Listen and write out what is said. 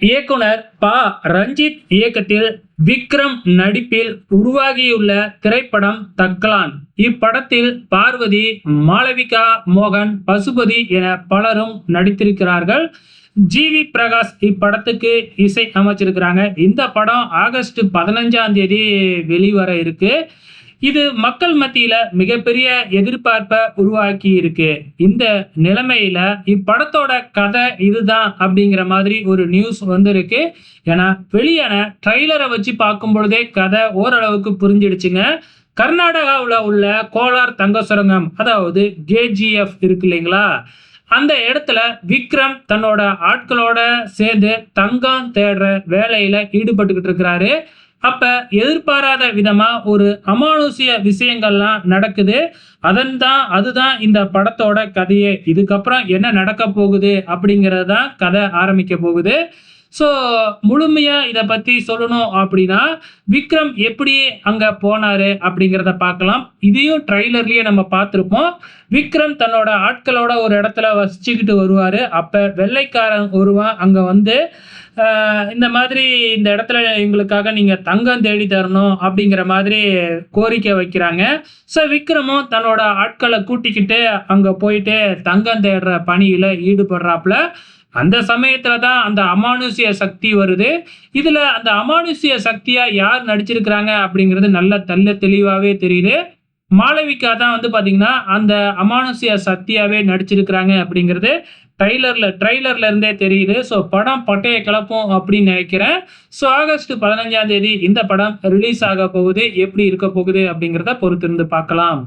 இயக்குனர் ப. ரஞ்சித் இயக்கத்தில் விக்ரம் நடிப்பில் உருவாகியுள்ள திரைப்படம் தக்லான் இப்படத்தில் பார்வதி மாளவிகா மோகன் பசுபதி என பலரும் நடித்திருக்கிறார்கள். ஜி. வி. பிரகாஷ் இப்படத்துக்கு இசை அமைச்சிருக்கிறாங்க. இந்த படம் ஆகஸ்ட் பதினஞ்சாம் தேதி வெளிவர இருக்கு. இது மக்கள் மத்தியில மிகப்பெரிய எதிர்பார்ப்பை உருவாக்கி இருக்கு இந்த நிலைமையில இப்படத்தோட கதை இதுதான் அப்படிங்கிற மாதிரி ஒரு நியூஸ் வந்திருக்கு. ஏன்னா வெளியான ட்ரைலரை வச்சு பார்க்கும் பொழுதே கதை ஓரளவுக்கு புரிஞ்சிடுச்சுங்க. கர்நாடகாவில் உள்ள கோலார் தங்க சுரங்கம் அதாவது கேஜிஎஃப் இருக்கு இல்லைங்களா? அந்த இடத்துல விக்ரம் தன்னோட ஆட்களோட சேர்ந்து தங்கம் தேடுற வேலையில ஈடுபட்டுக்கிட்டு இருக்கிறாரு. அப்ப எதிர்பாராத விதமா ஒரு அமானுஷிய விஷயங்கள்லாம் நடக்குது. அதன் தான் அதுதான் இந்த படத்தோட கதையே. இதுக்கப்புறம் என்ன நடக்க போகுது அப்படிங்கிறது தான் கதை ஆரம்பிக்க போகுது. ஸோ முழுமையாக இதை பற்றி சொல்லணும் அப்படின்னா விக்ரம் எப்படி அங்கே போனார் அப்படிங்கிறத பார்க்கலாம். இதையும் ட்ரைலர்லேயே நம்ம பார்த்துருப்போம். விக்ரம் தன்னோட ஆட்களோட ஒரு இடத்துல வசிச்சுக்கிட்டு வருவார். அப்போ வெள்ளைக்காரன் ஒருவன் அங்கே வந்து இந்த மாதிரி இந்த இடத்துல எங்களுக்காக நீங்கள் தங்கம் தேடி தரணும் அப்படிங்கிற மாதிரி கோரிக்கை வைக்கிறாங்க. ஸோ விக்ரமும் தன்னோட ஆட்களை கூட்டிக்கிட்டு அங்கே போயிட்டு தங்கம் தேடுற பணியில் ஈடுபடுறாப்புல. அந்த சமயத்துல தான் அந்த அமானுஷ்ய சக்தி வருது. இதுல அந்த அமானுஷ்ய சக்தியா யார் நடிச்சிருக்கிறாங்க அப்படிங்கிறது நல்ல தள்ள தெளிவாவே தெரியுது. மாளவிகா தான் வந்து பாத்தீங்கன்னா அந்த அமானுஷ்ய சக்தியாவே நடிச்சிருக்கிறாங்க அப்படிங்கிறது ட்ரைலர்ல ட்ரைலர்ல இருந்தே தெரியுது. ஸோ படம் பட்டைய கிளப்பும் அப்படின்னு நினைக்கிறேன். ஸோ ஆகஸ்ட் பதினஞ்சாம் தேதி இந்த படம் ரிலீஸ் ஆக போகுது. எப்படி இருக்க போகுது அப்படிங்கிறத பொறுத்திருந்து பார்க்கலாம்.